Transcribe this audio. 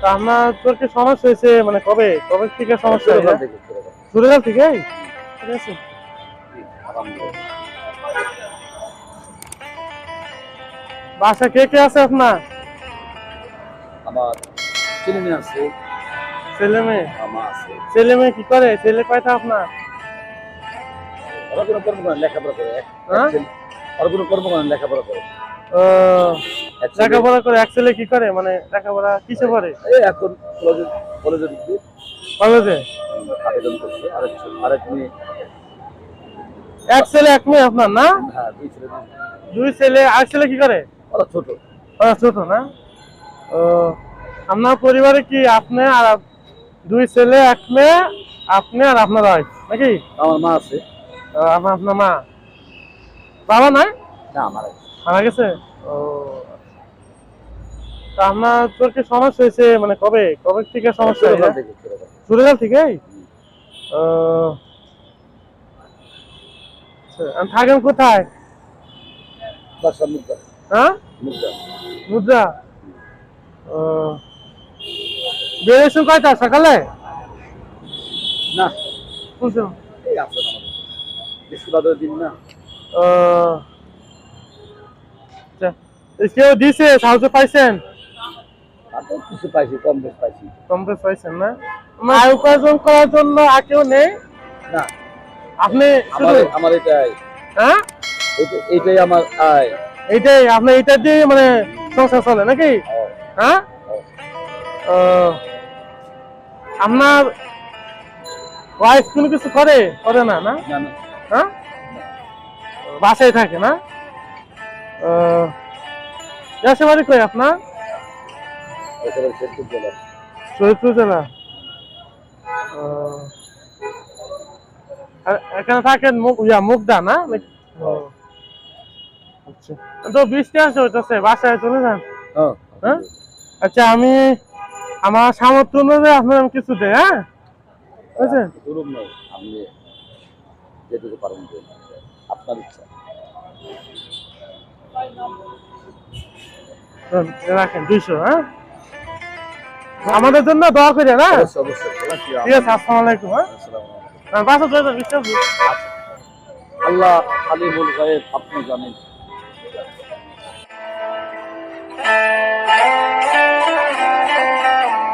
তা আপনার তোর কি সমস্যা হয়েছে? মানে কবে? কবে থেকে সমস্যা হয়েছে? ছোটবেলা। থেকে ঠিক আছে। বাসা কে কে আছে আপনার? আমার ছেলে মেয়ে আছে। ছেলে মেয়ে? আছে। ছেলে মেয়ে কি করে? ছেলে কয়টা আপনার? ওরা কোনো কর্ম করে লেখাপড়া করে। এক- হ্যাঁ? কোনো কর্ম করে লেখাপড়া করে। ও, লেখাপড়া করে এক ছেলে কি করে? মানে লেখাপড়া কিসে পড়ে? এই এখন কলেজে কলেজে ঢুকবে কলেজে? আবেদন করছে। আরেক আরেক মেয়ে। এক ছেলে এক মেয়ে আপনার না? হ্যাঁ দুই ছেলে দুই ছেলে আর ছেলে কি করে? ওরা ছোট। ছোট না? ও আপনার পরিবারে কি আপনি আর দুই ছেলে এক মেয়ে আপনি আর আপনার ওয়াইফ নাকি? আমার মা আছে। আপনার আপনার মা। বাবা নাই? না আমার মারা গেছে? ও। তা আপনার তোর কি সমস্যা হয়েছে? মানে কবে? কবে থেকে সমস্যা হয়েছে। ছোটকাল থেকে আচ্ছা, থাকেন কোথায়? হ্যাঁ? মুদ্রা। বেরিয়েছেন কয়টা? সকালে? না। বুঝছ দিন না। আচ্ছা, কেউ দিছে? সাহায্য পাইছেন? আর কিছু পাইছি কম বেশ পাইছি। কম বেশ পাইছেন না? আমার উপার্জন করার জন্য আর কেউ নেই? না। আপনি আমার এটাই হ্যাঁ? এইটা- আমার আয়। এইটাই আপনি এইটা দিয়ে মানে সংসার চলে নাকি? হ্যাঁ? আপনার ওয়াইফ কোনো কিছু করে? করে না না? হ্যাঁ? বাসায় থাকে না? দেশে বাড়ি কই আপনার? জেলা এখানে থাকেন মুগদা না? আচ্ছা। তো বৃষ্টি আসে হইতেছে বাসায় চলে যান? হ্যাঁ? আচ্ছা আমি আমার সামর্থ্য অনুযায়ী আপনার কিছু দেয় হ্যাঁ? বুঝছেন? আপনি যেটুকু পারেন আপনার ইচ্ছা। রাখেন দুইশো হ্যাঁ? আমাদের জন্য দোয়া করে না? ঠিক আছে আসসালামু আলাইকুম হ্যাঁ। হ্যাঁ, বাসা করুন। আল্লাহ আলিমুল গায়েব আপনি জানেন।